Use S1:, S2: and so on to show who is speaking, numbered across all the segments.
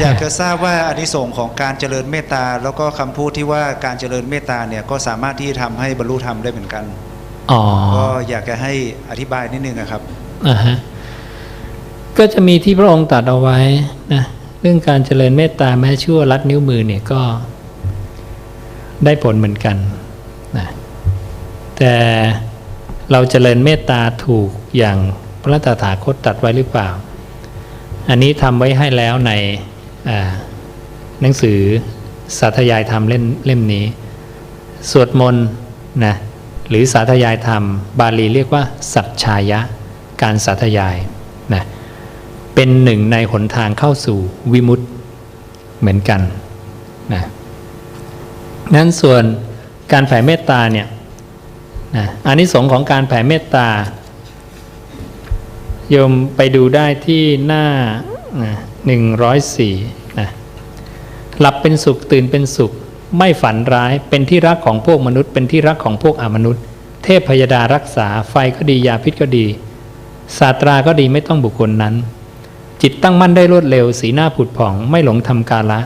S1: อยากจะทราบว่าอานิสงส์ของการเจริญเมตตา แล้วก็คำพูดที่ว่าการเจริญเมตตาเนี่ยก็สามารถที่จะทำให้บรรลุธรรมได้เหมือนกัน
S2: อ๋อ
S1: ก็อยากจะให้อธิบายนิดนึงอะครับ
S2: อ่าฮะก็จะมีที่พระองค์ตรัดเอาไว้นะเรื่องการเจริญเมตตาแม้ชั่วลัดนิ้วมือเนี่ยก็ได้ผลเหมือนกันนะแต่เราเจริญเมตตาถูกอย่างพระตถาคตตรัดไว้หรือเปล่า อันนี้ทำไว้ให้แล้วในอ่า หนังสือสาธยายธรรมเล่มเล่มนี้ สวดมนต์นะหรือสาธยายธรรม บาลีเรียกว่า สัจชายะ การสาธยายนะเป็นหนึ่งในหนทางเข้าสู่วิมุตติเหมือนกันนะนั้นส่วนการแผ่เมตตาเนี่ยนะอานิสงส์ของการแผ่เมตตาโยมไปดูได้ที่หน้าห นะหลับเป็นสุขตื่นเป็นสุข ไม่ฝันร้ายเป็นที่รักของพวกมนุษย์ เป็นที่รักของพวกอมนุษย์ เทพพยดารักษาไฟก็ดียาพิษก็ดีศาสตราก็ดีไม่ต้องบุคคลนั้น จิตตั้งมั่นได้รวดเร็ว สีหน้าผุดผ่องไม่หลงทำกาละ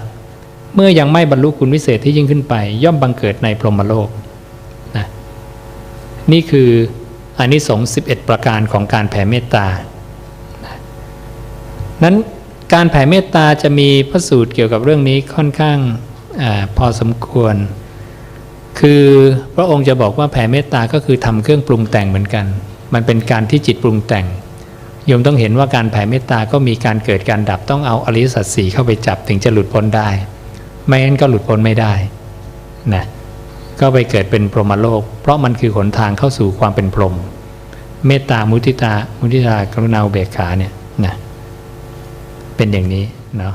S2: เมื่อยังไม่บรรลุคุณวิเศษที่ยิ่งขึ้นไป ย่อมบังเกิดในพรหมโลกนะนี่คืออานิสงส์11 ประการของการแผ่เมตตา นั้น การแผ่เมตตาจะมีพระสูตรเกี่ยวกับเรื่องนี้ค่อนข้างอพอสมควร คือพระองค์จะบอกว่าแผ่เมตตาก็คือทำเครื่องปรุงแต่งเหมือนกัน มันเป็นการที่จิตปรุงแต่งโยมต้องเห็นว่าการแผ่เมตตาก็มีการเกิดการดับต้องเอาอริสัจสี่เข้าไปจับถึงจะหลุดพ้นได้ ไม่งั้นก็หลุดพ้นไม่ได้นะก็ไปเกิดเป็นพรหมโลก เพราะมันคือหนทางเข้าสู่ความเป็นพรหมเมตตามุทิตามุทิตากรุณาเบกขาเนี่ยนะ เป็นอย่างนี้เนาะ